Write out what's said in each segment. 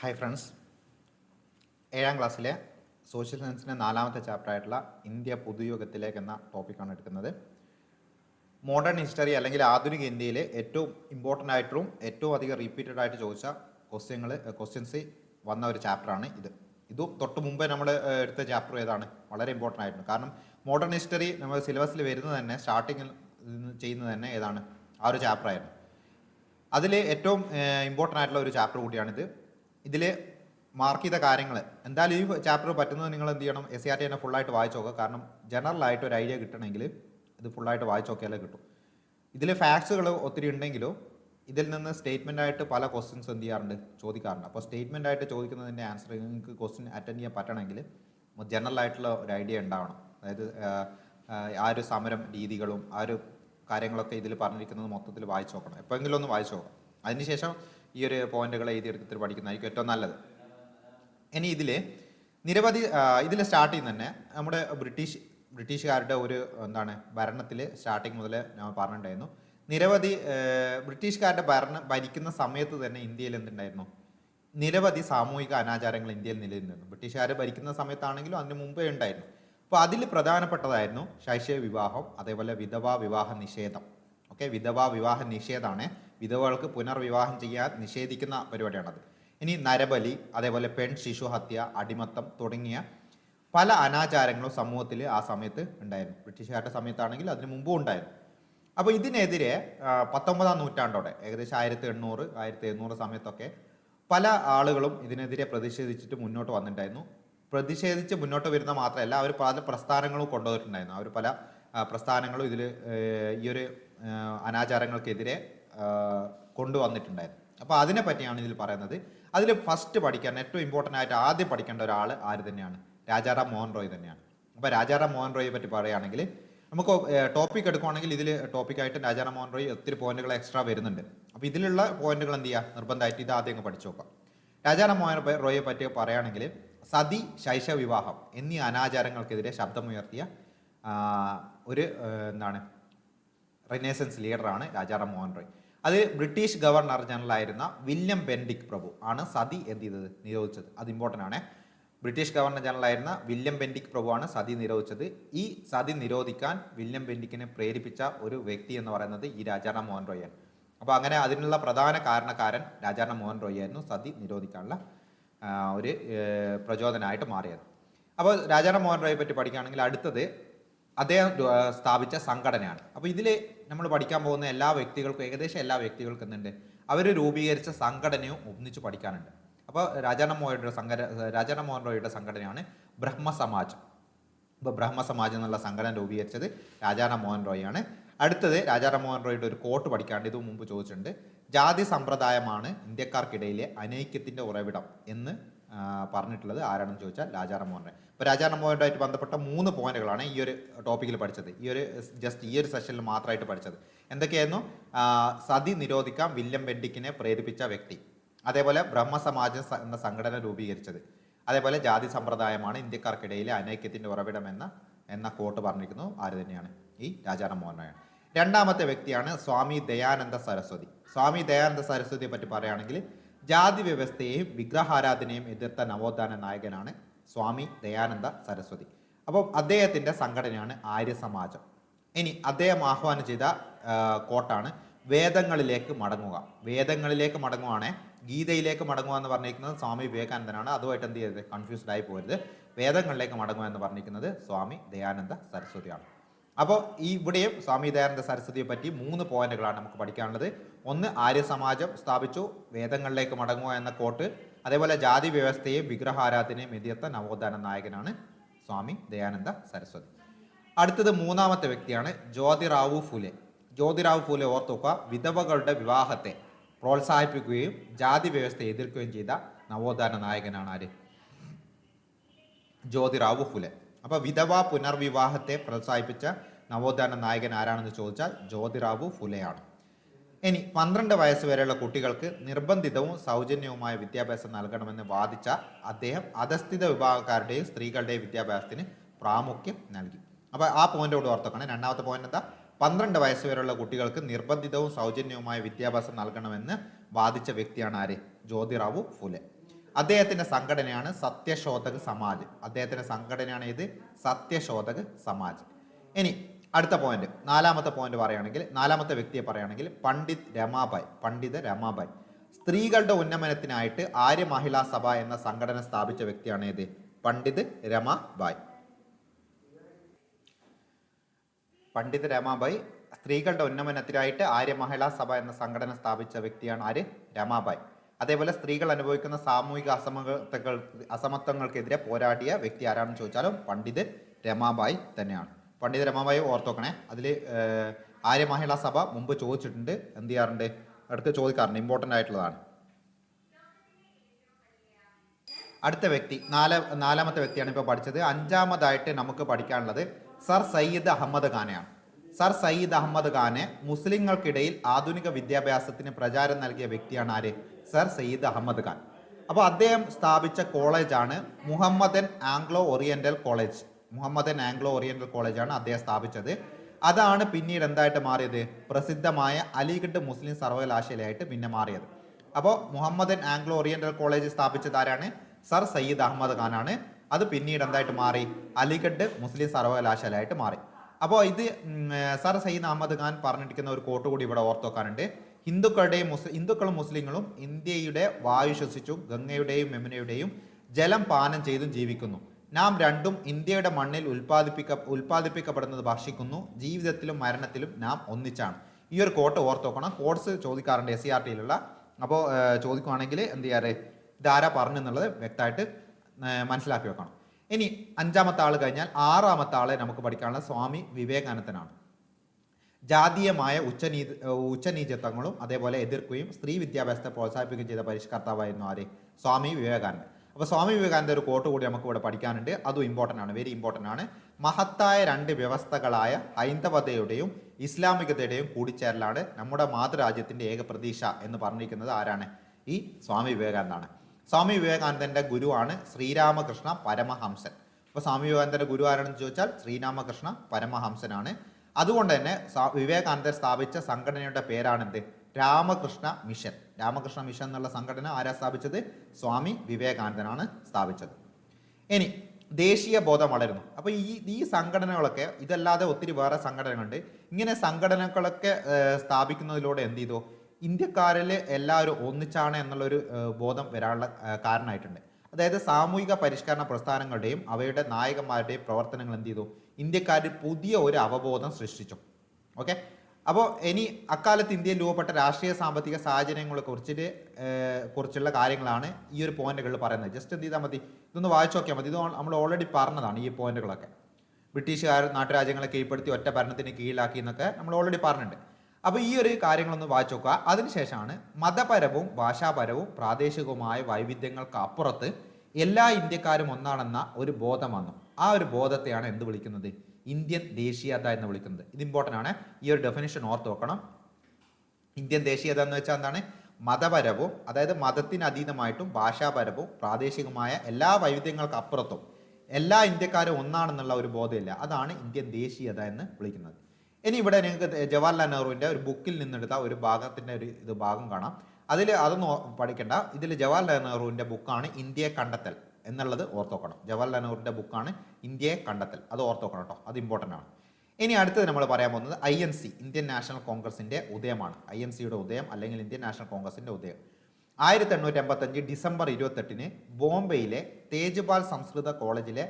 Hi friends ഏഴാം ക്ലാസ്സിലെ social സയൻസിന്റെ നാലാമത്തെ ചാപ്റ്ററായിട്ടുള്ള ഇന്ത്യ പുതുയുഗത്തിലേക്ക് എന്ന ടോപ്പിക്കാണ് എടുക്കുന്നത്. മോഡേൺ ഹിസ്റ്ററി അല്ലെങ്കിൽ ആധുനിക ഇന്ത്യയിലെ ഏറ്റവും ഇമ്പോർട്ടന്റ് ആയിട്ടും ഏറ്റവും അധികം റിപ്പീറ്റഡ് ആയിട്ട് ചോദിച്ച ക്വസ്റ്റ്യങ്ങൾ ക്വസ്റ്റ്യൻസ് വന്ന ഒരു ചാപ്റ്ററാണ് ഇത്. ഇതും തൊട്ട് മുമ്പേ നമ്മൾ എടുത്ത ചാപ്റ്റർ ഏതാണ്? വളരെ ഇമ്പോർട്ടന്റ് ആയിരുന്നു കാരണം മോഡേൺ ഹിസ്റ്ററി നമ്മൾ സിലബസിൽ വരുന്നത് തന്നെ സ്റ്റാർട്ടിങ്ങിൽ ചെയ്യുന്നത് തന്നെ ഏതാണ്? ആ ഒരു ചാപ്റ്റർ ആയിരുന്നു. അതിൽ ഏറ്റവും ഇമ്പോർട്ടന്റ് ആയിട്ടുള്ള ഒരു ചാപ്റ്റർ കൂടിയാണിത്. ഇതിൽ മാർക്ക് ചെയ്ത കാര്യങ്ങൾ എന്തായാലും ഈ ചാപ്റ്റർ പറ്റുന്നത് നിങ്ങൾ എന്ത് ചെയ്യണം? എസ് സി ആർ ടി തന്നെ ഫുള്ളായിട്ട് വായിച്ചു നോക്കുക. കാരണം ജനറൽ ആയിട്ട് ഒരു ഐഡിയ കിട്ടണമെങ്കിൽ ഇത് ഫുള്ളായിട്ട് വായിച്ചു നോക്കിയാലേ കിട്ടും. ഇതിൽ ഫാക്ട്സുകൾ ഒത്തിരി ഉണ്ടെങ്കിലും ഇതിൽ നിന്ന് സ്റ്റേറ്റ്മെന്റ് ആയിട്ട് പല ക്വസ്റ്റ്യൻസ് എന്ത് ചെയ്യാറുണ്ട്? ചോദിക്കാറുണ്ട്. അപ്പോൾ സ്റ്റേറ്റ്മെന്റ് ആയിട്ട് ചോദിക്കുന്നതിന്റെ ആൻസർ നിങ്ങൾക്ക് ക്വസ്റ്റ്യൻ അറ്റൻഡ് ചെയ്യാൻ പറ്റണമെങ്കിൽ ജനറൽ ആയിട്ടുള്ള ഒരു ഐഡിയ ഉണ്ടാവണം. അതായത് ആ, ഒരു സമരം രീതികളും ആ ഒരു കാര്യങ്ങളൊക്കെ ഇതിൽ പറഞ്ഞിരിക്കുന്നത് മൊത്തത്തിൽ വായിച്ചു നോക്കണം. എപ്പോഴെങ്കിലും ഒന്ന് വായിച്ചു നോക്കണം. അതിനുശേഷം ഈ ഒരു പോയിന്റുകൾ എഴുതിയെടുത്തിട്ട് പഠിക്കുന്നതായിരിക്കും ഏറ്റവും നല്ലത്. ഇനി ഇതിൽ നിരവധി ഇതിൽ സ്റ്റാർട്ട് ചെയ്യുന്ന തന്നെ നമ്മുടെ ബ്രിട്ടീഷ് ബ്രിട്ടീഷുകാരുടെ ഒരു എന്താണ് ഭരണത്തിൽ സ്റ്റാർട്ടിങ് മുതൽ ഞാൻ പറഞ്ഞിട്ടുണ്ടായിരുന്നു. നിരവധി ബ്രിട്ടീഷുകാരുടെ ഭരണം ഭരിക്കുന്ന സമയത്ത് തന്നെ ഇന്ത്യയിൽ എന്തുണ്ടായിരുന്നു? നിരവധി സാമൂഹിക അനാചാരങ്ങൾ ഇന്ത്യയിൽ നിലനിന്നിരുന്നു. ബ്രിട്ടീഷുകാർ ഭരിക്കുന്ന സമയത്താണെങ്കിലും അതിന് മുമ്പേ ഉണ്ടായിരുന്നു. അപ്പോൾ അതിൽ പ്രധാനപ്പെട്ടതായിരുന്നു ശൈശവ വിവാഹം അതേപോലെ വിധവാ വിവാഹ നിഷേധം. ഓക്കെ വിധവാ വിവാഹ നിഷേധമാണ് വിധവകൾക്ക് പുനർവിവാഹം ചെയ്യാൻ നിഷേധിക്കുന്ന പരിപാടിയാണത്. ഇനി നരബലി അതേപോലെ പെൺ ശിശുഹത്യ അടിമത്തം തുടങ്ങിയ പല അനാചാരങ്ങളും സമൂഹത്തിൽ ആ സമയത്ത് ഉണ്ടായിരുന്നു. ബ്രിട്ടീഷുകാരുടെ സമയത്താണെങ്കിൽ അതിന് മുമ്പും ഉണ്ടായിരുന്നു. അപ്പോൾ ഇതിനെതിരെ പത്തൊമ്പതാം നൂറ്റാണ്ടോടെ ഏകദേശം ആയിരത്തി എണ്ണൂറ് ആയിരത്തി എഴുന്നൂറ് സമയത്തൊക്കെ പല ആളുകളും ഇതിനെതിരെ പ്രതിഷേധിച്ചിട്ട് മുന്നോട്ട് വന്നിട്ടുണ്ടായിരുന്നു. പ്രതിഷേധിച്ച് മുന്നോട്ട് വരുന്ന മാത്രമല്ല അവർ പല പ്രസ്ഥാനങ്ങളും കൊണ്ടുവന്നിട്ടുണ്ടായിരുന്നു. അവർ പല പ്രസ്ഥാനങ്ങളും ഇതിൽ ഈ ഒരു അനാചാരങ്ങൾക്കെതിരെ കൊണ്ടുവന്നിട്ടുണ്ടായിരുന്നു. അപ്പോൾ അതിനെ പറ്റിയാണ് ഇതിൽ പറയുന്നത്. അതിൽ ഫസ്റ്റ് പഠിക്കാൻ ഏറ്റവും ഇമ്പോർട്ടന്റ് ആയിട്ട് ആദ്യം പഠിക്കേണ്ട ഒരാൾ ആര് തന്നെയാണ്? രാജാറാം മോഹൻ റോയ് തന്നെയാണ്. അപ്പോൾ രാജാറാം മോഹൻ റോയെ പറ്റി പറയുകയാണെങ്കിൽ നമുക്ക് ടോപ്പിക് എടുക്കുവാണെങ്കിൽ ഇതിൽ ടോപ്പിക്കായിട്ട് രാജാറാം മോഹൻ റോയ് ഒത്തിരി പോയിന്റുകൾ എക്സ്ട്രാ വരുന്നുണ്ട്. അപ്പോൾ ഇതിലുള്ള പോയിന്റുകൾ എന്ത് ചെയ്യുക? നിർബന്ധമായിട്ട് ഇത് ആദ്യം പഠിച്ചു നോക്കാം രാജാറാം മോഹൻ റോയെ പറ്റി പറയുകയാണെങ്കിൽ സതി ശൈശവ വിവാഹം എന്നീ അനാചാരങ്ങൾക്കെതിരെ ശബ്ദമുയർത്തിയ ഒരു എന്താണ് റിനേസൻസ് ലീഡറാണ് രാജാറാം മോഹൻ റോയ്. അത് ബ്രിട്ടീഷ് ഗവർണർ ജനറൽ ആയിരുന്ന വില്യം ബെൻഡിക് പ്രഭു ആണ് സതി എന്ത് ചെയ്തത്? നിരോധിച്ചത്. അത് ഇമ്പോർട്ടന്റ് ആണ്. ബ്രിട്ടീഷ് ഗവർണർ ജനറൽ ആയിരുന്ന വില്യം ബെൻഡിക് പ്രഭു ആണ് സതി നിരോധിച്ചത്. ഈ സതി നിരോധിക്കാൻ വില്യം ബെൻഡിക്കിനെ പ്രേരിപ്പിച്ച ഒരു വ്യക്തി എന്ന് പറയുന്നത് ഈ രാജാറാം മോഹൻ റോയ് ആണ് അപ്പോൾ അങ്ങനെ അതിനുള്ള പ്രധാന കാരണക്കാരൻ രാജാറാം മോഹൻ റോയ് ആയിരുന്നു സതി നിരോധിക്കാനുള്ള ഒരു പ്രചോദനമായിട്ട് മാറിയത്. അപ്പോൾ രാജാറാം മോഹൻ റോയെ പറ്റി പഠിക്കുകയാണെങ്കിൽ അടുത്തത് അദ്ദേഹം സ്ഥാപിച്ച സംഘടനയാണ്. അപ്പോൾ ഇതിൽ നമ്മൾ പഠിക്കാൻ പോകുന്ന എല്ലാ വ്യക്തികൾക്കും ഏകദേശം എല്ലാ വ്യക്തികൾക്കും എന്തുണ്ട്? അവർ രൂപീകരിച്ച സംഘടനയും ഒന്നിച്ച് പഠിക്കാനുണ്ട്. അപ്പോൾ രാജാന മോഹന്റെ സംഘടന രാജാന മോഹൻ റോയിയുടെ സംഘടനയാണ് ബ്രഹ്മസമാജ്. ഇപ്പോൾ ബ്രഹ്മസമാജ് എന്നുള്ള സംഘടന രൂപീകരിച്ചത് രാജാന മോഹൻ റോയിയാണ് അടുത്തത് രാജാന മോഹൻ റോയിയുടെ ഒരു കോട്ട് പഠിക്കാണ്ട് ഇത് മുമ്പ് ചോദിച്ചിട്ടുണ്ട്. ജാതി സമ്പ്രദായമാണ് ഇന്ത്യക്കാർക്കിടയിലെ അനൈക്യത്തിന്റെ ഉറവിടം എന്ന് പറഞ്ഞിട്ടുള്ളത് ആരാണെന്ന് ചോദിച്ചാൽ രാജാറാം റോയ് ഇപ്പോൾ രാജാറാം മോഹനുമായിട്ട് ബന്ധപ്പെട്ട മൂന്ന് പോയിന്റുകളാണ് ഈ ഒരു ടോപ്പിക്കിൽ പഠിച്ചത്. ഈ ഒരു ജസ്റ്റ് ഈ ഒരു സെഷനിൽ മാത്രമായിട്ട് പഠിച്ചത്. എന്തൊക്കെയായിരുന്നു? സതി നിരോധിക്കാൻ വില്യം ബെൻഡിക്കിനെ പ്രേരിപ്പിച്ച വ്യക്തി. അതേപോലെ ബ്രഹ്മസമാജം എന്ന സംഘടന രൂപീകരിച്ചത്. അതേപോലെ ജാതി സമ്പ്രദായമാണ് ഇന്ത്യക്കാർക്കിടയിലെ അനൈക്യത്തിന്റെ ഉറവിടം എന്ന എന്ന കോട്ട് പറഞ്ഞിരിക്കുന്നു ആര് തന്നെയാണ്? ഈ രാജാറാം മോഹൻ റോയാണ് രണ്ടാമത്തെ വ്യക്തിയാണ് സ്വാമി ദയാനന്ദ സരസ്വതി. സ്വാമി ദയാനന്ദ സരസ്വതിയെ പറ്റി പറയുകയാണെങ്കിൽ ജാതി വ്യവസ്ഥയെയും വിഗ്രഹാരാധനയും എതിർത്ത നവോത്ഥാന നായകനാണ് സ്വാമി ദയാനന്ദ സരസ്വതി. അപ്പം അദ്ദേഹത്തിന്റെ സംഘടനയാണ് ആര്യ സമാജം ഇനി അദ്ദേഹം ആഹ്വാനം ചെയ്ത കോട്ടാണ് വേദങ്ങളിലേക്ക് മടങ്ങുക. വേദങ്ങളിലേക്ക് മടങ്ങുവാണേ ഗീതയിലേക്ക് മടങ്ങുക എന്ന് പറഞ്ഞിരിക്കുന്നത് സ്വാമി വിവേകാനന്ദനാണ്. അതുമായിട്ട് എന്ത് ചെയ്യരുത്? കൺഫ്യൂസ്ഡ് ആയി പോരുത്. വേദങ്ങളിലേക്ക് മടങ്ങുക എന്ന് പറഞ്ഞിരിക്കുന്നത് സ്വാമി ദയാനന്ദ സരസ്വതിയാണ്. അപ്പോൾ ഈ ഇവിടെയും സ്വാമി ദയാനന്ദ സരസ്വതിയെ പറ്റി മൂന്ന് പോയിന്റുകളാണ് നമുക്ക് പഠിക്കാനുള്ളത്. ഒന്ന് ആര്യ സമാജം സ്ഥാപിച്ചു വേദങ്ങളിലേക്ക് മടങ്ങുക എന്ന കോട്ട് അതേപോലെ ജാതി വ്യവസ്ഥയെയും വിഗ്രഹാരാധനയും എതിർത്ത നവോത്ഥാന നായകനാണ് സ്വാമി ദയാനന്ദ സരസ്വതി. അടുത്തത് മൂന്നാമത്തെ വ്യക്തിയാണ് ജ്യോതിറാവു ഫുലെ. ജ്യോതിറാവു ഫുലെ ഓർത്തുക്ക വിധവകളുടെ വിവാഹത്തെ പ്രോത്സാഹിപ്പിക്കുകയും ജാതി വ്യവസ്ഥയെ എതിർക്കുകയും ചെയ്ത നവോത്ഥാന നായകനാണ് ആര്? ജ്യോതിറാവു ഫുലെ. അപ്പോൾ വിധവ പുനർവിവാഹത്തെ പ്രോത്സാഹിപ്പിച്ച നവോത്ഥാന നായകൻ ആരാണെന്ന് ചോദിച്ചാൽ ജ്യോതിറാവു ഫുലെയാണ്. ഇനി പന്ത്രണ്ട് വയസ്സ് വരെയുള്ള കുട്ടികൾക്ക് നിർബന്ധിതവും സൗജന്യവുമായ വിദ്യാഭ്യാസം നൽകണമെന്ന് വാദിച്ച അദ്ദേഹം അധസ്ഥിത വിഭാഗക്കാരുടെയും സ്ത്രീകളുടെയും വിദ്യാഭ്യാസത്തിന് പ്രാമുഖ്യം നൽകി. അപ്പോൾ ആ പോയിന്റോട് ഓർത്തക്കണം. രണ്ടാമത്തെ പോയിന്റ് എന്താ? പന്ത്രണ്ട് വയസ്സ് വരെയുള്ള കുട്ടികൾക്ക് നിർബന്ധിതവും സൗജന്യവുമായ വിദ്യാഭ്യാസം നൽകണമെന്ന് വാദിച്ച വ്യക്തിയാണ് ആര്? ജ്യോതിറാവു ഫുലെ. അദ്ദേഹത്തിന്റെ സംഘടനയാണ് സത്യശോധക് സമാജ്. അദ്ദേഹത്തിന്റെ സംഘടനയാണ് ഇത് സത്യശോധക് സമാജ്. ഇനി അടുത്ത പോയിന്റ് നാലാമത്തെ പോയിന്റ് പറയുകയാണെങ്കിൽ നാലാമത്തെ വ്യക്തിയെ പറയുകയാണെങ്കിൽ പണ്ഡിത് രമാബായ് പണ്ഡിത രമാബായ്. സ്ത്രീകളുടെ ഉന്നമനത്തിനായിട്ട് ആര്യ മഹിളാ സഭ എന്ന സംഘടന സ്ഥാപിച്ച വ്യക്തിയാണ് ഇത് പണ്ഡിത് രമാബായ്. പണ്ഡിത് രമാബായ് സ്ത്രീകളുടെ ഉന്നമനത്തിനായിട്ട് ആര്യ മഹിളാ സഭ എന്ന സംഘടന സ്ഥാപിച്ച വ്യക്തിയാണ് ആര്? രമാബായ്. അതേപോലെ സ്ത്രീകൾ അനുഭവിക്കുന്ന സാമൂഹിക അസമത്വങ്ങൾ അസമത്വങ്ങൾക്കെതിരെ പോരാടിയ വ്യക്തി ആരാണെന്ന് ചോദിച്ചാലും പണ്ഡിത് രമാബായ് തന്നെയാണ്. പണ്ഡിത് രമാബായി ഓർത്തോക്കണേ. അതിൽ ആര്യ മഹിളാ സഭ മുമ്പ് ചോദിച്ചിട്ടുണ്ട്. എന്ത് ചെയ്യാറുണ്ട്? അടുത്ത് ചോദിക്കാറുണ്ട് ഇമ്പോർട്ടന്റ് ആയിട്ടുള്ളതാണ്. അടുത്ത വ്യക്തി നാല നാലാമത്തെ വ്യക്തിയാണ് ഇപ്പോൾ പഠിച്ചത്. അഞ്ചാമതായിട്ട് നമുക്ക് പഠിക്കാനുള്ളത് സർ സയ്യിദ് അഹമ്മദ് ഖാനെയാണ്. സർ സയ്യിദ് അഹമ്മദ് ഖാനെ മുസ്ലിങ്ങൾക്കിടയിൽ ആധുനിക വിദ്യാഭ്യാസത്തിന് പ്രചാരം നൽകിയ വ്യക്തിയാണ് ആര്? സർ സയ്യിദ് അഹമ്മദ് ഖാൻ. അപ്പോൾ അദ്ദേഹം സ്ഥാപിച്ച കോളേജാണ് Muhammadan Anglo Oriental college. Muhammadan Anglo Oriental കോളേജാണ് അദ്ദേഹം സ്ഥാപിച്ചത്. അതാണ് പിന്നീട് എന്തായിട്ട് മാറിയത്? പ്രസിദ്ധമായ അലിഗഡ് മുസ്ലിം സർവകലാശാലയായിട്ട് പിന്നെ മാറിയത്. അപ്പോൾ മുഹമ്മദൻ ആംഗ്ലോ ഓറിയന്റൽ കോളേജ് സ്ഥാപിച്ചത് ആരാണ്? സർ സയ്യിദ് അഹമ്മദ് ഖാനാണ് അത് പിന്നീട് എന്തായിട്ട് മാറി? അലിഗഡ് മുസ്ലിം സർവകലാശാലയായിട്ട് മാറി. അപ്പോൾ ഇത് സർ സയ്യിദ് അഹമ്മദ് ഖാൻ പറഞ്ഞിരിക്കുന്ന ഒരു കോട്ട് കൂടി ഇവിടെ ഓർത്തോക്കാനുണ്ട് ഹിന്ദുക്കളുടെയും മുസ്ലിം ഹിന്ദുക്കളും മുസ്ലിങ്ങളും ഇന്ത്യയുടെ വായു ശ്വസിച്ചും ഗംഗയുടെയും യമുനയുടെയും ജലം പാനം ചെയ്തും ജീവിക്കുന്നു. നാം രണ്ടും ഇന്ത്യയുടെ മണ്ണിൽ ഉൽപ്പാദിപ്പിക്ക ഉൽപ്പാദിപ്പിക്കപ്പെടുന്നത് ഭക്ഷിക്കുന്നു. ജീവിതത്തിലും മരണത്തിലും നാം ഒന്നിച്ചാണ്. ഈ ഒരു കോട്ട് ഓർത്തോക്കണം കോഡ്സ് ചോദിക്കാറുണ്ട് എസ് സി ആർ ടിയിലുള്ള അപ്പോൾ ചോദിക്കുവാണെങ്കിൽ എന്ത് ചെയ്യാറ്? ഇതാരാ പറഞ്ഞെന്നുള്ളത് വ്യക്തമായിട്ട് മനസ്സിലാക്കി വെക്കണം. ഇനി അഞ്ചാമത്തെ ആൾ കഴിഞ്ഞാൽ ആറാമത്തെ ആളെ നമുക്ക് പഠിക്കാനുള്ള സ്വാമി വിവേകാനന്ദനാണ്. ജാതീയമായ ഉച്ചനീ ഉച്ചനീചത്വങ്ങളും അതേപോലെ എതിർക്കുകയും സ്ത്രീ വിദ്യാഭ്യാസത്തെ പ്രോത്സാഹിപ്പിക്കുകയും ചെയ്ത പരിഷ്കർത്താവായിരുന്നു ആര്? സ്വാമി വിവേകാനന്ദൻ. അപ്പോൾ സ്വാമി വിവേകാനന്ദ ഒരു കോട്ട് കൂടി നമുക്ക് ഇവിടെ പഠിക്കാനുണ്ട്. അതും ഇമ്പോർട്ടന്റ് ആണ് വെരി ഇമ്പോർട്ടന്റ് ആണ്. മഹത്തായ രണ്ട് വ്യവസ്ഥകളായ ഹൈന്ദവതയുടെയും ഇസ്ലാമികതയുടെയും കൂടിച്ചേരലാണ് നമ്മുടെ മാതൃരാജ്യത്തിന്റെ ഏക പ്രതീക്ഷ എന്ന് പറഞ്ഞിരിക്കുന്നത് ആരാണ്? ഈ സ്വാമി വിവേകാനന്ദാണ്. സ്വാമി വിവേകാനന്ദന്റെ ഗുരുവാണ് ശ്രീരാമകൃഷ്ണ പരമഹംസൻ. അപ്പോൾ സ്വാമി വിവേകാനന്ദന്റെ ഗുരു ആരാണെന്ന് ചോദിച്ചാൽ ശ്രീരാമകൃഷ്ണ പരമഹംസനാണ്. അതുകൊണ്ട് തന്നെ വിവേകാനന്ദൻ സ്ഥാപിച്ച സംഘടനയുടെ പേരാണെന്ത്? രാമകൃഷ്ണ മിഷൻ. രാമകൃഷ്ണ മിഷൻ എന്നുള്ള സംഘടന ആരാ സ്ഥാപിച്ചത്? സ്വാമി വിവേകാനന്ദനാണ് സ്ഥാപിച്ചത്. ഇനി ദേശീയ ബോധം വളരുന്നു. അപ്പോൾ ഈ ഈ സംഘടനകളൊക്കെ ഇതല്ലാതെ ഒത്തിരി വേറെ സംഘടനകളുണ്ട്. ഇങ്ങനെ സംഘടനകളൊക്കെ സ്ഥാപിക്കുന്നതിലൂടെ എന്ത് ചെയ്തു? ഇന്ത്യക്കാരിൽ എല്ലാവരും ഒന്നിച്ചാണ് എന്നുള്ളൊരു ബോധം വരാനുള്ള കാരണമായിട്ടുണ്ട്. അതായത് സാമൂഹിക പരിഷ്കരണ പ്രസ്ഥാനങ്ങളുടെയും അവയുടെ നായകന്മാരുടെയും പ്രവർത്തനങ്ങൾ എന്ത് ചെയ്തു? ഇന്ത്യക്കാരിൽ പുതിയ ഒരു അവബോധം സൃഷ്ടിച്ചു. ഓക്കെ? അപ്പോൾ ഇനി അക്കാലത്ത് ഇന്ത്യയിൽ രൂപപ്പെട്ട രാഷ്ട്രീയ സാമ്പത്തിക സാഹചര്യങ്ങളെ കുറിച്ചിട്ട് കുറിച്ചുള്ള കാര്യങ്ങളാണ് ഈ ഒരു പോയിന്റുകളിൽ പറയുന്നത്. ജസ്റ്റ് എന്ത് ചെയ്താൽ മതി. ഇതൊന്ന് വായിച്ചു നോക്കിയാൽ മതി. ഇത് നമ്മൾ ഓൾറെഡി പറഞ്ഞതാണ് ഈ പോയിന്റുകളൊക്കെ. ബ്രിട്ടീഷുകാർ നാട്ടുരാജ്യങ്ങളെ കീഴ്പ്പെടുത്തി ഒറ്റ ഭരണത്തിന് കീഴിലാക്കി എന്നൊക്കെ നമ്മൾ ഓൾറെഡി പറഞ്ഞിട്ടുണ്ട്. അപ്പോൾ ഈ ഒരു കാര്യങ്ങളൊന്ന് വായിച്ചു നോക്കുക. അതിനുശേഷമാണ് മതപരവും ഭാഷാപരവും പ്രാദേശികവുമായ വൈവിധ്യങ്ങൾക്ക് അപ്പുറത്ത് എല്ലാ ഇന്ത്യക്കാരും ഒന്നാണെന്ന ഒരു ബോധം വന്നു. ആ ഒരു ബോധത്തെയാണ് എന്ത് വിളിക്കുന്നത്? ഇന്ത്യൻ ദേശീയത എന്ന് വിളിക്കുന്നത്. ഇത് ഇമ്പോർട്ടന്റ് ആണ്. ഈ ഒരു ഡെഫിനേഷൻ ഓർത്ത് വെക്കണം. ഇന്ത്യൻ ദേശീയത എന്ന് വെച്ചാൽ എന്താണ്? മതപരവും അതായത് മതത്തിന് അതീതമായിട്ടും ഭാഷാപരവും പ്രാദേശികമായ എല്ലാ വൈവിധ്യങ്ങൾക്ക് അപ്പുറത്തും എല്ലാ ഇന്ത്യക്കാരും ഒന്നാണെന്നുള്ള ഒരു ബോധമില്ല. അതാണ് ഇന്ത്യൻ ദേശീയത എന്ന് വിളിക്കുന്നത്. ഇനി ഇവിടെ നിങ്ങൾക്ക് ജവഹർലാൽ നെഹ്റുവിന്റെ ഒരു ബുക്കിൽ നിന്നെടുത്ത ഒരു ഭാഗത്തിന്റെ ഒരു ഇത് ഭാഗം കാണാം. അതിൽ അതൊന്നും പഠിക്കേണ്ട. ഇതിൽ ജവഹർലാൽ നെഹ്റുവിന്റെ ബുക്കാണ് ഇന്ത്യയെ കണ്ടെത്തൽ. എന്നുള്ളത് ഓർത്തോക്കണം. ജവഹർലാൽ നെഹ്റുവിന്റെ ബുക്കാണ് ഇന്ത്യയെ കണ്ടെത്തൽ. അത് ഓർത്തോക്കണം കേട്ടോ. അത് ഇമ്പോർട്ടന്റ് ആണ്. ഇനി അടുത്തത് നമ്മൾ പറയാൻ പോകുന്നത് I N C Indian National കോൺഗ്രസിന്റെ ഉദയമാണ്. ഐ എൻ സിയുടെ ഉദയം അല്ലെങ്കിൽ ഇന്ത്യൻ നാഷണൽ കോൺഗ്രസിന്റെ ഉദയം. ആയിരത്തി എണ്ണൂറ്റി എൺപത്തഞ്ച് ഡിസംബർ ഇരുപത്തെട്ടിന് ബോംബെയിലെ തേജ്പാൽ സംസ്കൃത കോളേജിലെ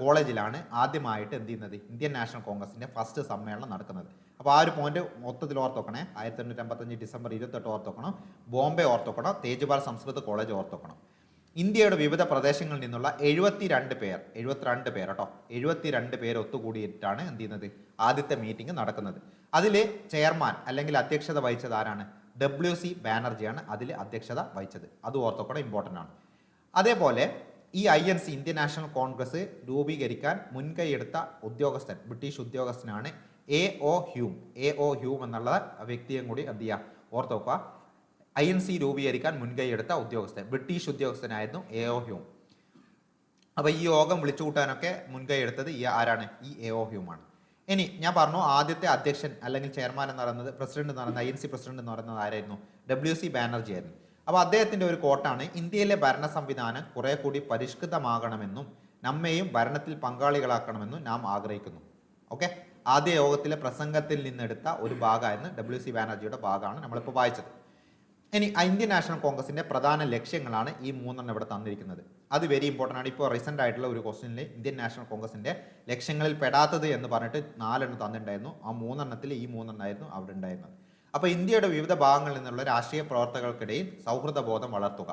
കോളേജിലാണ് ആദ്യമായിട്ട് എന്ത് ചെയ്യുന്നത്? ഇന്ത്യൻ നാഷണൽ കോൺഗ്രസിന്റെ ഫസ്റ്റ് സമ്മേളനം നടക്കുന്നത്. അപ്പോൾ ആ ഒരു പോയിന്റ് മൊത്തത്തിൽ ഓർത്തോക്കണേ. ആയിരത്തി എണ്ണൂറ്റി അമ്പത്തഞ്ച് ഡിസംബർ ഇരുപത്തെട്ട് ഓർത്തോക്കണം. ബോംബെ ഓർത്തോക്കണം. തേജ്പാൽ സംസ്കൃത കോളേജ് ഓർത്തോക്കണം. ഇന്ത്യയുടെ വിവിധ പ്രദേശങ്ങളിൽ നിന്നുള്ള എഴുപത്തിരണ്ട് പേർ എഴുപത്തിരണ്ട് പേർ കേട്ടോ. എഴുപത്തിരണ്ട് പേർ ഒത്തുകൂടിയിട്ടാണ് എന്ത് ചെയ്യുന്നത്? ആദ്യത്തെ മീറ്റിംഗ് നടക്കുന്നത്. അതിൽ ചെയർമാൻ അല്ലെങ്കിൽ അധ്യക്ഷത വഹിച്ചത് ആരാണ്? ഡബ്ല്യു സി ബാനർജിയാണ് അതിൽ അധ്യക്ഷത വഹിച്ചത്. അത് ഓർത്തോക്കണം ഇമ്പോർട്ടന്റ് ആണ്. അതേപോലെ ഈ I N C Indian National Congress രൂപീകരിക്കാൻ മുൻകൈയെടുത്ത ഉദ്യോഗസ്ഥൻ ബ്രിട്ടീഷ് ഉദ്യോഗസ്ഥനാണ് A O Hume A O Hume എന്നുള്ള വ്യക്തിയും കൂടി എന്ത് ചെയ്യുക? ഓർത്തോക്കുക. ഐ എൻ സി രൂപീകരിക്കാൻ മുൻകൈയെടുത്ത ഉദ്യോഗസ്ഥൻ ബ്രിട്ടീഷ് ഉദ്യോഗസ്ഥനായിരുന്നു എ ഒ ഹ്യൂം അപ്പോൾ ഈ യോഗം വിളിച്ചു കൂട്ടാനൊക്കെ മുൻകൈ എടുത്തത് ഈ ആരാണ്? ഈ എ ഒ ഹ്യൂമാണ് ഇനി ഞാൻ പറഞ്ഞു ആദ്യത്തെ അധ്യക്ഷൻ അല്ലെങ്കിൽ ചെയർമാൻ എന്ന് പറയുന്നത് പ്രസിഡന്റ് എന്ന് പറയുന്നത് ഐ എൻ സി പ്രസിഡന്റ് എന്ന് പറയുന്നത് ആരായിരുന്നു? ഡബ്ല്യു സി ബാനർജി ആയിരുന്നു. അപ്പോൾ അദ്ദേഹത്തിന്റെ ഒരു കോട്ടാണ് ഇന്ത്യയിലെ ഭരണ സംവിധാനം കുറെ കൂടി പരിഷ്കൃതമാകണമെന്നും നമ്മെയും ഭരണത്തിൽ പങ്കാളികളാക്കണമെന്നും നാം ആഗ്രഹിക്കുന്നു. ഓക്കെ? ആദ്യ യോഗത്തിലെ പ്രസംഗത്തിൽ നിന്നെടുത്ത ഒരു ഭാഗമായിരുന്നു ഡബ്ല്യു സി ബാനർജിയുടെ ഭാഗമാണ് നമ്മളിപ്പോൾ വായിച്ചത്. ഇനി ഇന്ത്യൻ നാഷണൽ കോൺഗ്രസിന്റെ പ്രധാന ലക്ഷ്യങ്ങളാണ് ഈ മൂന്നെണ്ണം ഇവിടെ തന്നിരിക്കുന്നത്. അത് വെരി ഇമ്പോർട്ടന്റ് ആണ്. ഇപ്പോൾ റീസെന്റ് ആയിട്ടുള്ള ഒരു ക്വസ്റ്റ്യനിൽ ഇന്ത്യൻ നാഷണൽ കോൺഗ്രസിന്റെ ലക്ഷ്യങ്ങളിൽ പെടാത്തത് എന്ന് പറഞ്ഞിട്ട് നാലെണ്ണം തന്നിട്ടുണ്ടായിരുന്നു. ആ മൂന്നെണ്ണത്തിൽ ഈ മൂന്നെണ്ണമായിരുന്നു അവിടെ ഉണ്ടായിരുന്നത്. അപ്പോൾ ഇന്ത്യയുടെ വിവിധ ഭാഗങ്ങളിൽ നിന്നുള്ള രാഷ്ട്രീയ പ്രവർത്തകർക്കിടയിൽ സൗഹൃദ ബോധം വളർത്തുക.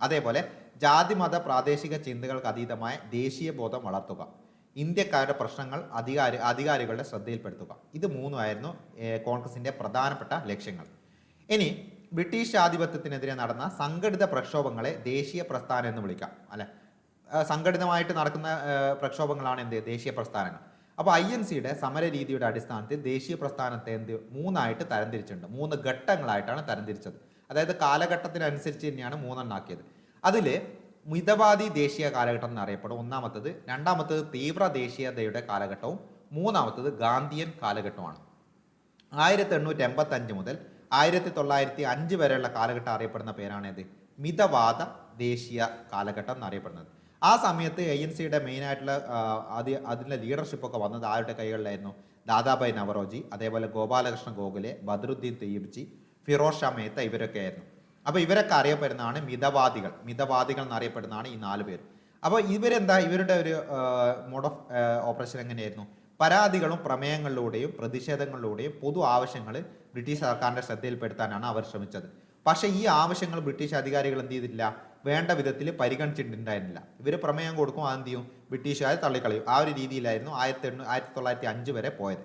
അതേപോലെ ജാതി മത പ്രാദേശിക ചിന്തകൾക്ക് അതീതമായ ദേശീയ ബോധം വളർത്തുക. ഇന്ത്യക്കാരുടെ പ്രശ്നങ്ങൾ അധികാരി അധികാരികളുടെ ശ്രദ്ധയിൽപ്പെടുത്തുക. ഇത് മൂന്നുമായിരുന്നു കോൺഗ്രസിന്റെ പ്രധാനപ്പെട്ട ലക്ഷ്യങ്ങൾ. ഇനി ബ്രിട്ടീഷ് ആധിപത്യത്തിനെതിരെ നടന്ന സംഘടിത പ്രക്ഷോഭങ്ങളെ ദേശീയ പ്രസ്ഥാനം എന്ന് വിളിക്കാം അല്ലെ? സംഘടിതമായിട്ട് നടക്കുന്ന പ്രക്ഷോഭങ്ങളാണ് എന്ത്? ദേശീയ പ്രസ്ഥാനങ്ങൾ. അപ്പോൾ ഐ എൻ സിയുടെ സമര രീതിയുടെ അടിസ്ഥാനത്തിൽ ദേശീയ പ്രസ്ഥാനത്തെ എന്ത് മൂന്നായിട്ട് തരംതിരിച്ചിട്ടുണ്ട്. മൂന്ന് ഘട്ടങ്ങളായിട്ടാണ് തരംതിരിച്ചത്. അതായത് കാലഘട്ടത്തിനനുസരിച്ച് തന്നെയാണ് മൂന്നെണ്ണാക്കിയത്. അതിൽ മിതവാദി ദേശീയ കാലഘട്ടം എന്നറിയപ്പെടും. ഒന്നാമത്തത് രണ്ടാമത്തത് തീവ്ര ദേശീയതയുടെ കാലഘട്ടവും മൂന്നാമത്തത് ഗാന്ധിയൻ കാലഘട്ടമാണ് ആയിരത്തി എണ്ണൂറ്റി എൺപത്തി അഞ്ച് മുതൽ ആയിരത്തി തൊള്ളായിരത്തി അഞ്ച് വരെയുള്ള കാലഘട്ടം അറിയപ്പെടുന്ന പേരാണേത് മിതവാദ ദേശീയ കാലഘട്ടം എന്നറിയപ്പെടുന്നത്. ആ സമയത്ത് എ എൻ സിയുടെ മെയിനായിട്ടുള്ള ആദ്യ അതിന്റെ ലീഡർഷിപ്പ് ഒക്കെ വന്നത് ആരുടെ കൈകളിലായിരുന്നു? ദാദാഭായ് നവറോജി അതേപോലെ ഗോപാലകൃഷ്ണ ഗോഖലെ ബദറുദ്ദീൻ തെയ്യബ്ജി ഫിറോസ് ഷാ മേത്ത ഇവരൊക്കെ ആയിരുന്നു. അപ്പോൾ ഇവരൊക്കെ അറിയപ്പെടുന്നതാണ് മിതവാദികൾ. മിതവാദികൾ എന്നറിയപ്പെടുന്നതാണ് ഈ നാല് പേർ അപ്പോൾ ഇവരെന്താ? ഇവരുടെ ഒരു മോഡ് ഓഫ് ഓപ്പറേഷൻ എങ്ങനെയായിരുന്നു? പരാതികളും പ്രമേയങ്ങളിലൂടെയും പ്രതിഷേധങ്ങളിലൂടെയും പൊതു ആവശ്യങ്ങൾ ബ്രിട്ടീഷ് സർക്കാരിന്റെ ശ്രദ്ധയിൽപ്പെടുത്താനാണ് അവർ ശ്രമിച്ചത്. പക്ഷേ ഈ ആവശ്യങ്ങൾ ബ്രിട്ടീഷ് അധികാരികൾ എന്ത് ചെയ്തിട്ടില്ല വേണ്ട വിധത്തിൽ പരിഗണിച്ചിട്ടുണ്ടായിരുന്നില്ല. ഇവർ പ്രമേയം കൊടുക്കും അതെന്ത് ചെയ്യും? ബ്രിട്ടീഷുകാർ തള്ളിക്കളയും. ആ ഒരു രീതിയിലായിരുന്നു ആയിരത്തി എണ്ണൂ ആയിരത്തി തൊള്ളായിരത്തി അഞ്ച് വരെ പോയത്.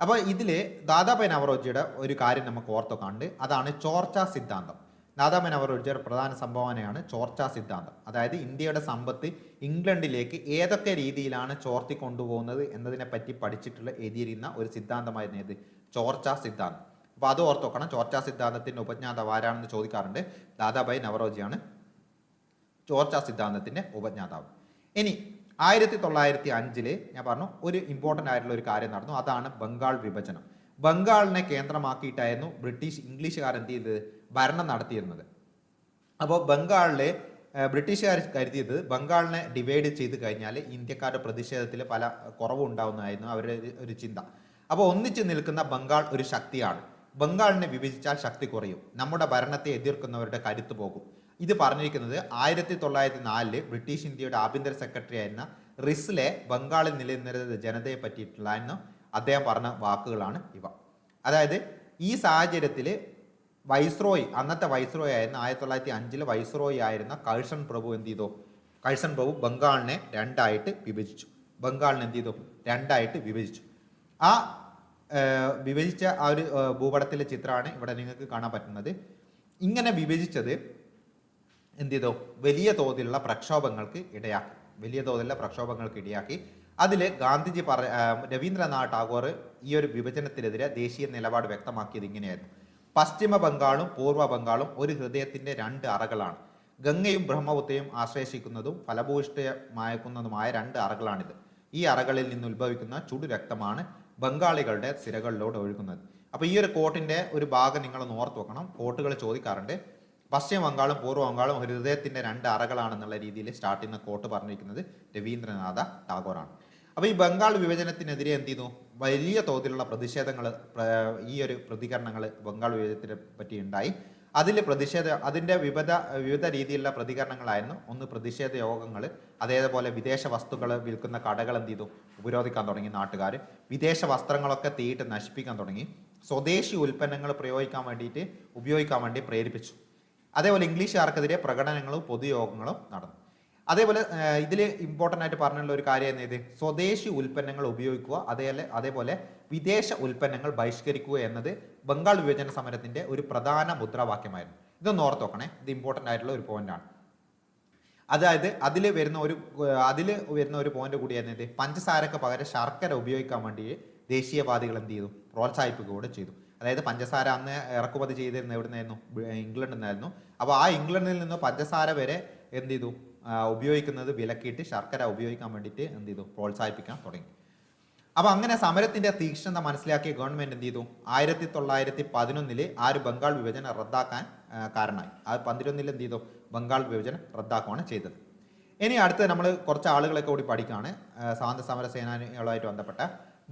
അപ്പോൾ ഇതിൽ ദാദാഭായ് നവറോജിയുടെ ഒരു കാര്യം നമുക്ക് ഓർത്തൊക്കാണ്ട് കണ്ട് അതാണ് ചോർച്ച സിദ്ധാന്തം. ദാദാഭായ് ഒഴിച്ചൊരു പ്രധാന സംഭാവനയാണ് ചോർച്ചാ സിദ്ധാന്തം. അതായത് ഇന്ത്യയുടെ സമ്പത്ത് ഇംഗ്ലണ്ടിലേക്ക് ഏതൊക്കെ രീതിയിലാണ് ചോർത്തി കൊണ്ടുപോകുന്നത് എന്നതിനെ പറ്റി പഠിച്ചിട്ടുള്ള എഴുതിയിരുന്ന ഒരു സിദ്ധാന്തമായിരുന്നു ഏത് ചോർച്ചാ സിദ്ധാന്തം. അപ്പോൾ അത് ഓർത്ത് നോക്കണം ചോർച്ചാ സിദ്ധാന്തത്തിന്റെ ഉപജ്ഞാതാവ് ആരാണെന്ന് ചോദിക്കാറുണ്ട് ദാദാഭായ് നവറോജിയാണ് ചോർച്ചാ സിദ്ധാന്തത്തിന്റെ ഉപജ്ഞാതാവ്. ഇനി ആയിരത്തി തൊള്ളായിരത്തി അഞ്ചിൽ ഞാൻ പറഞ്ഞു ഒരു ഇമ്പോർട്ടന്റ് ആയിട്ടുള്ള ഒരു കാര്യം നടന്നു അതാണ് ബംഗാൾ വിഭജനം. ബംഗാളിനെ കേന്ദ്രമാക്കിയിട്ടായിരുന്നു ബ്രിട്ടീഷ് ഇംഗ്ലീഷുകാർ എന്ത് ചെയ്തത്? ഭരണം നടത്തിയിരുന്നത്. അപ്പോൾ ബംഗാളിലെ ബ്രിട്ടീഷുകാർ കരുതിയത് ബംഗാളിനെ ഡിവൈഡ് ചെയ്ത് കഴിഞ്ഞാൽ ഇന്ത്യക്കാരുടെ പ്രതിഷേധത്തിൽ പല കുറവുണ്ടാവുന്നതായിരുന്നു അവരുടെ ഒരു- ചിന്ത. അപ്പോൾ ഒന്നിച്ചു നിൽക്കുന്ന ബംഗാൾ ഒരു ശക്തിയാണ്. ബംഗാളിനെ വിഭജിച്ചാൽ ശക്തി കുറയും. നമ്മുടെ ഭരണത്തെ എതിർക്കുന്നവരുടെ കരുത്ത് പോകും. ഇത് പറഞ്ഞിരിക്കുന്നത് ആയിരത്തി തൊള്ളായിരത്തി നാലിൽ ബ്രിട്ടീഷ് ഇന്ത്യയുടെ ആഭ്യന്തര സെക്രട്ടറി ആയിരുന്ന റിസ്ലെ ബംഗാളിൽ നിലനിന്നിരുന്ന ജനതയെ പറ്റിയിട്ടുള്ള അദ്ദേഹം പറഞ്ഞ വാക്കുകളാണ് ഇവ. അതായത് ഈ സാഹചര്യത്തിൽ വൈസ്രോയ് അന്നത്തെ വൈസ്രോയ് ആയിരുന്ന ആയിരത്തി തൊള്ളായിരത്തി അഞ്ചിൽ വൈസ്രോയ് ആയിരുന്ന കഴ്സൺ പ്രഭു എന്ത് ചെയ്തു? കഴ്സൺ പ്രഭു ബംഗാളിനെ രണ്ടായിട്ട് വിഭജിച്ചു. ബംഗാളിനെ എന്ത് ചെയ്തു? രണ്ടായിട്ട് വിഭജിച്ചു. ആ വിഭജിച്ച ആ ഒരു ഭൂപടത്തിലെ ചിത്രമാണ് ഇവിടെ നിങ്ങൾക്ക് കാണാൻ പറ്റുന്നത്. ഇങ്ങനെ വിഭജിച്ചത് എന്ത് ചെയ്തു? വലിയ തോതിലുള്ള പ്രക്ഷോഭങ്ങൾക്ക് ഇടയാക്കി. വലിയ തോതിലുള്ള പ്രക്ഷോഭങ്ങൾക്ക് ഇടയാക്കി. അതിൽ ഗാന്ധിജി പറ രവീന്ദ്രനാഥ് ടാഗോർ ഈ ഒരു വിഭജനത്തിനെതിരെ ദേശീയ നിലപാട് വ്യക്തമാക്കിയത് ഇങ്ങനെയായിരുന്നു. പശ്ചിമ ബംഗാളും പൂർവ ബംഗാളും ഒരു ഹൃദയത്തിന്റെ രണ്ട് അറകളാണ്. ഗംഗയും ബ്രഹ്മപുത്രയും ആശ്രയിക്കുന്നതും ഫലഭൂഷ്ടമായക്കുന്നതുമായ രണ്ട് അറകളാണിത്. ഈ അറകളിൽ നിന്ന് ഉത്ഭവിക്കുന്ന ചുടു രക്തമാണ് ബംഗാളികളുടെ സിരകളിലൂടെ ഒഴുകുന്നത്. അപ്പോൾ ഈ ഒരു കോട്ടിന്റെ ഒരു ഭാഗം നിങ്ങൾ ഓർത്ത് വെക്കണം. കോട്ടുകൾ ചോദിക്കാറുണ്ട്. പശ്ചിമ ബംഗാളും പൂർവ ബംഗാളും ഒരു ഹൃദയത്തിന്റെ രണ്ട് അറകളാണെന്നുള്ള രീതിയിൽ സ്റ്റാർട്ട് ചെയ്യുന്ന കോട്ട് പറഞ്ഞിരിക്കുന്നത് രവീന്ദ്രനാഥ ടാഗോറാണ്. അപ്പോൾ ഈ ബംഗാൾ വിഭജനത്തിനെതിരെ എന്ത് ചെയ്യുന്നു? വലിയ തോതിലുള്ള പ്രതിഷേധങ്ങൾ ഈ ഒരു പ്രതികരണങ്ങൾ ബംഗാൾ വിഭജനത്തിനെ പറ്റി ഉണ്ടായി. അതിൽ പ്രതിഷേധ അതിന്റെ വിവിധ വിവിധ രീതിയിലുള്ള പ്രതികരണങ്ങളായിരുന്നു. ഒന്ന് പ്രതിഷേധ യോഗങ്ങൾ അതേപോലെ വിദേശ വസ്തുക്കൾ വിൽക്കുന്ന കടകൾ എന്ത് ചെയ്തു? ഉപരോധിക്കാൻ തുടങ്ങി നാട്ടുകാർ വിദേശ വസ്ത്രങ്ങളൊക്കെ തീയിട്ട് നശിപ്പിക്കാൻ തുടങ്ങി. സ്വദേശി ഉൽപ്പന്നങ്ങൾ പ്രയോഗിക്കാൻ വേണ്ടിയിട്ട് ഉപയോഗിക്കാൻ വേണ്ടി പ്രേരിപ്പിച്ചു. അതേപോലെ ഇംഗ്ലീഷുകാർക്കെതിരെ പ്രകടനങ്ങളും പൊതുയോഗങ്ങളും നടന്നു. അതേപോലെ ഇതിൽ ഇമ്പോർട്ടന്റ് ആയിട്ട് പറഞ്ഞുള്ള ഒരു കാര്യം എന്നത് സ്വദേശി ഉൽപ്പന്നങ്ങൾ ഉപയോഗിക്കുക അതേ അതേപോലെ വിദേശ ഉൽപ്പന്നങ്ങൾ ബഹിഷ്കരിക്കുക എന്നത് ബംഗാൾ വിഭജന സമരത്തിന്റെ ഒരു പ്രധാന മുദ്രാവാക്യമായിരുന്നു. ഇതൊന്ന് ഓർത്തോക്കണേ ഇത് ഇമ്പോർട്ടന്റ് ആയിട്ടുള്ള ഒരു പോയിന്റാണ് അതായത് അതിൽ വരുന്ന ഒരു അതിൽ വരുന്ന ഒരു പോയിന്റ് കൂടിയായിരുന്നു ഇത്? പഞ്ചസാരക്ക് പകരം ശർക്കര ഉപയോഗിക്കാൻ വേണ്ടി ദേശീയവാദികൾ എന്ത് ചെയ്തു? പ്രോത്സാഹിപ്പിക്കുകയൂടെ ചെയ്തു. അതായത് പഞ്ചസാര അന്ന് ഇറക്കുമതി ചെയ്തിരുന്ന എവിടെ നിന്നായിരുന്നു ഇംഗ്ലണ്ടിൽ നിന്നായിരുന്നു. അപ്പോൾ ആ ഇംഗ്ലണ്ടിൽ നിന്ന് പഞ്ചസാര വരെ എന്ത് ചെയ്തു? ഉപയോഗിക്കുന്നത് വിലക്കിയിട്ട് ശർക്കര ഉപയോഗിക്കാൻ വേണ്ടിയിട്ട് എന്ത് ചെയ്തു? പ്രോത്സാഹിപ്പിക്കാൻ തുടങ്ങി. അപ്പൊ അങ്ങനെ സമരത്തിന്റെ തീക്ഷ്ണത മനസ്സിലാക്കിയ ഗവൺമെന്റ് എന്ത് ചെയ്തു? ആയിരത്തി തൊള്ളായിരത്തി പതിനൊന്നിൽ ആ ഒരു ബംഗാൾ വിഭജനം റദ്ദാക്കാൻ കാരണമായി. ആ പതിനൊന്നിൽ എന്ത് ചെയ്തു? ബംഗാൾ വിഭജനം റദ്ദാക്കുകയാണ് ചെയ്തത്. ഇനി അടുത്ത് നമ്മൾ കുറച്ച് ആളുകളൊക്കെ കൂടി പഠിക്കുകയാണ് സ്വാതന്ത്ര്യ സമര സേനാനികളുമായിട്ട് ബന്ധപ്പെട്ട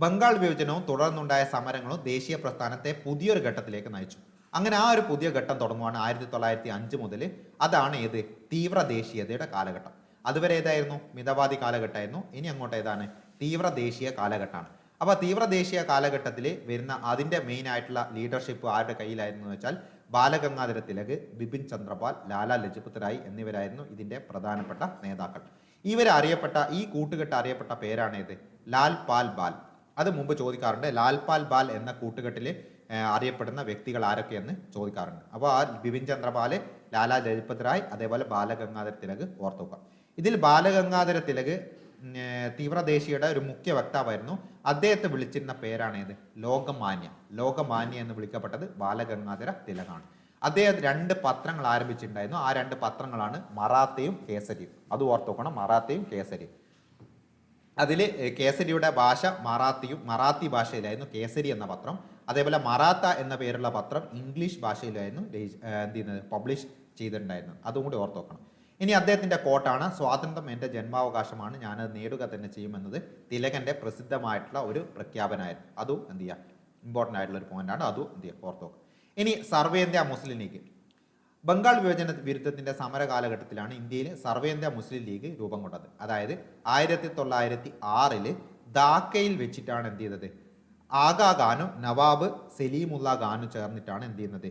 ബംഗാൾ വിഭജനവും തുടർന്നുണ്ടായ സമരങ്ങളും ദേശീയ പ്രസ്ഥാനത്തെ പുതിയൊരു ഘട്ടത്തിലേക്ക് നയിച്ചു. അങ്ങനെ ആ ഒരു പുതിയ ഘട്ടം തുടങ്ങുവാണ് ആയിരത്തി തൊള്ളായിരത്തി അഞ്ച് മുതൽ അതാണ് ഏത് തീവ്ര ദേശീയതയുടെ കാലഘട്ടം. അതുവരെ ഏതായിരുന്നു? മിതവാദി കാലഘട്ടമായിരുന്നു. ഇനി അങ്ങോട്ട് ഏതാണ്? തീവ്ര ദേശീയ കാലഘട്ടമാണ്. അപ്പോൾ തീവ്ര ദേശീയ കാലഘട്ടത്തിൽ വരുന്ന അതിന്റെ മെയിൻ ആയിട്ടുള്ള ലീഡർഷിപ്പ് ആരുടെ കയ്യിലായിരുന്നു എന്ന് വെച്ചാൽ ബാലഗംഗാധര തിലക് ബിപിൻ ചന്ദ്രപാൽ ലാലാ ലജ്പത് റായ് എന്നിവരായിരുന്നു ഇതിന്റെ പ്രധാനപ്പെട്ട നേതാക്കൾ. ഇവർ അറിയപ്പെട്ട ഈ കൂട്ടുകെട്ട് അറിയപ്പെട്ട പേരാണ് ലാൽ പാൽ ബാൽ. അത് മുമ്പ് ചോദിക്കാറുണ്ട് ലാൽ പാൽ ബാൽ എന്ന കൂട്ടുകെട്ടിൽ അറിയപ്പെടുന്ന വ്യക്തികൾ ആരൊക്കെയെന്ന് ചോദിക്കാറുണ്ട്. അപ്പോൾ ആ ബിപിൻ ചന്ദ്രപാൽ ലാലാ ലജ്പത് റായ് അതേപോലെ ബാലഗംഗാധര തിലക് ഓർത്തുക ഇതിൽ ബാലഗംഗാധര തിലക് തീവ്രദേശിയുടെ ഒരു മുഖ്യ വക്താവായിരുന്നു. അദ്ദേഹത്തെ വിളിച്ചിരുന്ന പേരാണേത് ലോകമാന്യ. ലോകമാന്യ എന്ന് വിളിക്കപ്പെട്ടത് ബാലഗംഗാധര തിലകാണ്. അദ്ദേഹം രണ്ട് പത്രങ്ങൾ ആരംഭിച്ചിട്ടുണ്ടായിരുന്നു. ആ രണ്ട് പത്രങ്ങളാണ് മറാത്തയും കേസരിയും. അത് ഓർത്ത് നോക്കണം മറാത്തയും കേസരിയും. അതിൽ കേസരിയുടെ ഭാഷ മറാത്തിയും മറാത്തി ഭാഷയിലായിരുന്നു കേസരി എന്ന പത്രം. അതേപോലെ മറാത്ത എന്ന പേരുള്ള പത്രം ഇംഗ്ലീഷ് ഭാഷയിലായിരുന്നു എന്ത് ചെയ്യുന്നത്? പബ്ലിഷ് ചെയ്തിട്ടുണ്ടായിരുന്നത്. അതും കൂടി ഓർത്ത് നോക്കണം ഇനി അദ്ദേഹത്തിന്റെ കോട്ടാണ് സ്വാതന്ത്ര്യം എന്റെ ജന്മാവകാശമാണ് ഞാനത് നേടുക തന്നെ ചെയ്യുമെന്നത് തിലകന്റെ പ്രസിദ്ധമായിട്ടുള്ള ഒരു പ്രഖ്യാപനമായിരുന്നു. അതും എന്ത് ചെയ്യുക ഇമ്പോർട്ടന്റ് ആയിട്ടുള്ള ഒരു പോയിന്റാണ് അതും എന്ത് ചെയ്യുക ഓർത്ത് നോക്കുക ഇനി സർവേന്ത്യ മുസ്ലിം ലീഗ്. ബംഗാൾ വിഭജന വിരുദ്ധത്തിന്റെ സമര കാലഘട്ടത്തിലാണ് ഇന്ത്യയിൽ സർവേന്ത്യ മുസ്ലിം ലീഗ് രൂപം കൊണ്ടത്. അതായത് ആയിരത്തി തൊള്ളായിരത്തി ആറിൽ ധാക്കയിൽ വെച്ചിട്ടാണ് എന്ത് ചെയ്തത്? ആഗാ ഖാനും നവാബ് സലീമുള്ള ഖാനും ചേർന്നിട്ടാണ് എന്ത് ചെയ്യുന്നത്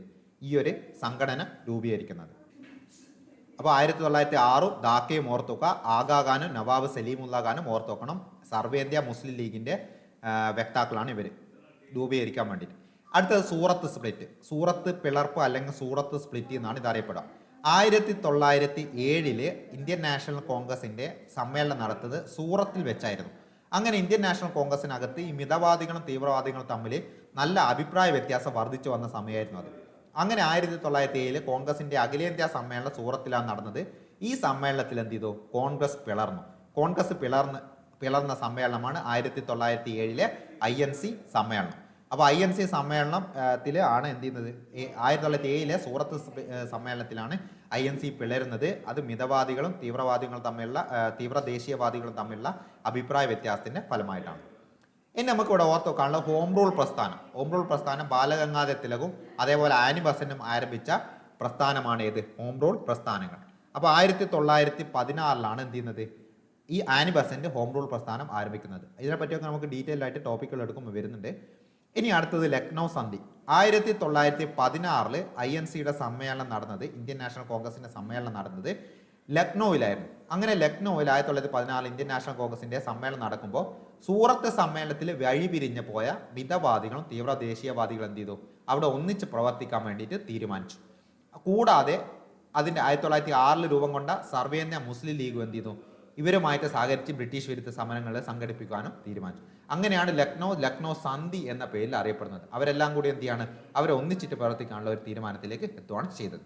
ഈ ഒരു സംഘടന രൂപീകരിക്കുന്നത്. അപ്പോൾ ആയിരത്തി തൊള്ളായിരത്തി ആറും ധാക്കയും ഓർത്തുക ആഗാ ഖാനും നവാബ് സലീമുള്ള ഖാനും ഓർത്തുക്കണം സർവേന്ത്യ മുസ്ലിം ലീഗിന്റെ വ്യക്താക്കളാണ് ഇവർ രൂപീകരിക്കാൻ വേണ്ടിയിട്ട്. അടുത്തത് സൂറത്ത് സ്പ്ലിറ്റ്. സൂറത്ത് പിളർപ്പ് അല്ലെങ്കിൽ സൂറത്ത് സ്പ്ലിറ്റ് എന്നാണ് ഇതറിയപ്പെടുക. ആയിരത്തി തൊള്ളായിരത്തി ഏഴിൽ ഇന്ത്യൻ നാഷണൽ കോൺഗ്രസിന്റെ സമ്മേളനം നടത്തത് സൂറത്തിൽ വെച്ചായിരുന്നു. അങ്ങനെ ഇന്ത്യൻ നാഷണൽ കോൺഗ്രസിനകത്ത് ഈ മിതവാദികളും തീവ്രവാദികളും തമ്മിൽ നല്ല അഭിപ്രായ വ്യത്യാസം വർദ്ധിച്ചു വന്ന സമയമായിരുന്നു അത്. അങ്ങനെ ആയിരത്തി തൊള്ളായിരത്തി ഏഴിൽ കോൺഗ്രസിന്റെ അഖിലേന്ത്യാ സമ്മേളനം സൂറത്തിലാണ് നടന്നത്. ഈ സമ്മേളനത്തിൽ എന്ത് ചെയ്തു? കോൺഗ്രസ് പിളർന്നു. കോൺഗ്രസ് പിളർന്ന് പിളർന്ന സമ്മേളനമാണ് ആയിരത്തി തൊള്ളായിരത്തി ഏഴിലെ ഐ എൻ സി സമ്മേളനം. അപ്പോൾ ഐ എൻ സി സമ്മേളനത്തിൽ ആണ് എന്ത് ചെയ്യുന്നത്? ആയിരത്തി തൊള്ളായിരത്തി ഏഴിലെ സൂറത്ത് സമ്മേളനത്തിലാണ് ഐ എൻ സി പിളരുന്നത്. അത് മിതവാദികളും തീവ്രവാദികളും തമ്മിലുള്ള തീവ്ര ദേശീയവാദികളും തമ്മിലുള്ള അഭിപ്രായ വ്യത്യാസത്തിന്റെ ഫലമായിട്ടാണ്. ഇനി നമുക്കിവിടെ ഓർത്ത് വെക്കാനുള്ള ഹോം റൂൾ പ്രസ്ഥാനം. ഹോം റൂൾ പ്രസ്ഥാനം ബാലഗംഗാധര തിലകും അതേപോലെ ആനി ബസന്റും ആരംഭിച്ച പ്രസ്ഥാനമാണ് ഏത്? ഹോം റൂൾ പ്രസ്ഥാനങ്ങൾ. അപ്പോൾ ആയിരത്തി തൊള്ളായിരത്തി പതിനാറിലാണ് എന്ത് ചെയ്യുന്നത്? ഈ ആനി ഹോം റൂൾ പ്രസ്ഥാനം ആരംഭിക്കുന്നത്. ഇതിനെപ്പറ്റിയൊക്കെ നമുക്ക് ഡീറ്റെയിൽ ആയിട്ട് ടോപ്പിക്കുകൾ എടുക്കുമ്പോൾ വരുന്നുണ്ട്. ഇനി അടുത്തത് ലക്നൗ സന്ധി. ആയിരത്തി തൊള്ളായിരത്തി പതിനാറിൽ ഐ എൻ സിയുടെ സമ്മേളനം നടന്നത് ഇന്ത്യൻ നാഷണൽ കോൺഗ്രസിന്റെ സമ്മേളനം നടന്നത് ലക്നൌവിലായിരുന്നു. അങ്ങനെ ലക്നൌവിൽ ആയിരത്തി തൊള്ളായിരത്തി പതിനാല് ഇന്ത്യൻ നാഷണൽ കോൺഗ്രസിന്റെ സമ്മേളനം നടക്കുമ്പോൾ സൂറത്ത് സമ്മേളനത്തിൽ വഴിപിരിഞ്ഞു പോയ മിതവാദികളും തീവ്ര ദേശീയവാദികളും എന്ത് ചെയ്തു? അവിടെ ഒന്നിച്ച് പ്രവർത്തിക്കാൻ വേണ്ടിയിട്ട് തീരുമാനിച്ചു. കൂടാതെ അതിന്റെ ആയിരത്തി തൊള്ളായിരത്തി ആറിൽ രൂപം കൊണ്ട സർവേന്യ മുസ്ലിം ലീഗ് എന്ത് ചെയ്തു? ഇവരുമായിട്ട് സഹകരിച്ച് ബ്രിട്ടീഷ് വിരുദ്ധ സമരങ്ങൾ സംഘടിപ്പിക്കാനും തീരുമാനിച്ചു. അങ്ങനെയാണ് ലക്നൗ ലക്നൗ സന്ധി എന്ന പേരിൽ അറിയപ്പെടുന്നത്. അവരെല്ലാം കൂടി എന്ത് ചെയ്യാണ്? അവരെ ഒന്നിച്ചിട്ട് പ്രവർത്തിക്കാനുള്ള ഒരു തീരുമാനത്തിലേക്ക് എത്തുകയാണ് ചെയ്തത്.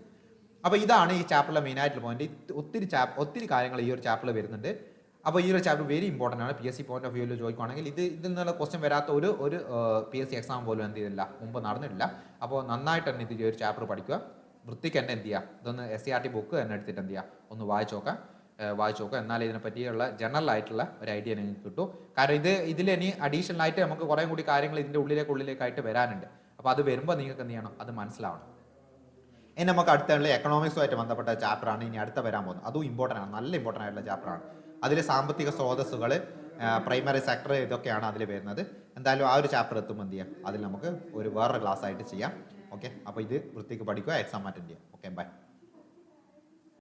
അപ്പോൾ ഇതാണ് ഈ ചാപ്റ്ററിലെ മെയിനായിട്ടുള്ള പോയിന്റ് ഒത്തിരി ചാപ്പ് ഒത്തിരി കാര്യങ്ങൾ ഈ ഒരു ചാപ്റ്ററിൽ വരുന്നുണ്ട്. അപ്പോൾ ഈ ഒരു ചാപ്റ്റർ വെരി ഇമ്പോർട്ടന്റ് ആണ്. P S C point of വ്യൂവിൽ ചോദിക്കുകയാണെങ്കിൽ ഇത് ഇതിൽ നിന്നുള്ള ക്വസ്റ്റ്യൻ വരാത്ത ഒരു ഒരു പി എസ് സി എക്സാം പോലും എന്ത് ചെയ്തില്ല. മുമ്പ് നടന്നിട്ടില്ല. അപ്പോൾ നന്നായിട്ട് തന്നെ ഇത് ഒരു ചാപ്റ്റർ പഠിക്കുക. വൃത്തിക്ക് തന്നെ എന്ത് ചെയ്യുക? ഇതൊന്ന് S C R T book തന്നെ എടുത്തിട്ട് എന്ത് ചെയ്യുക? ഒന്ന് വായിച്ചു നോക്കാം വായിച്ചു നോക്കുക. എന്നാൽ ഇതിനെ പറ്റിയുള്ള ജനറൽ ആയിട്ടുള്ള ഒരു ഐഡിയ നിങ്ങൾക്ക് കിട്ടും. കാരണം ഇത് ഇതിൽ ഇനി അഡീഷണൽ ആയിട്ട് നമുക്ക് കുറേ കൂടി കാര്യങ്ങൾ ഇതിന്റെ ഉള്ളിലേക്ക് ഉള്ളിലേക്കായിട്ട് വരാനുണ്ട്. അപ്പോൾ അത് വരുമ്പോൾ നിങ്ങൾക്ക് എന്ത് ചെയ്യണം? അത് മനസ്സിലാവണം. ഇനി നമുക്ക് അടുത്തുള്ള എക്കണോമിക്സുമായിട്ട് ബന്ധപ്പെട്ട ചാപ്റ്ററാണ് ഇനി അടുത്ത വരാൻ പോകുന്നത്. അതും ഇമ്പോർട്ടന്റ് ആണ്. നല്ല ഇമ്പോർട്ടന്റ് ആയിട്ടുള്ള ചാപ്റ്റർ ആണ്. അതിൽ സാമ്പത്തിക സ്രോതസ്സുകൾ പ്രൈമറി സെക്ടർ ഇതൊക്കെയാണ് അതിൽ വരുന്നത്. എന്തായാലും ആ ഒരു ചാപ്റ്റർ എത്തുമ്പോൾ എന്ത് ചെയ്യാം? അതിൽ നമുക്ക് ഒരു വേറൊരു ക്ലാസ് ആയിട്ട് ചെയ്യാം. ഓക്കെ അപ്പോൾ ഇത് വൃത്തിക്ക് പഠിക്കുക. എക്സാം അറ്റൻഡ് ചെയ്യാം. Okay bye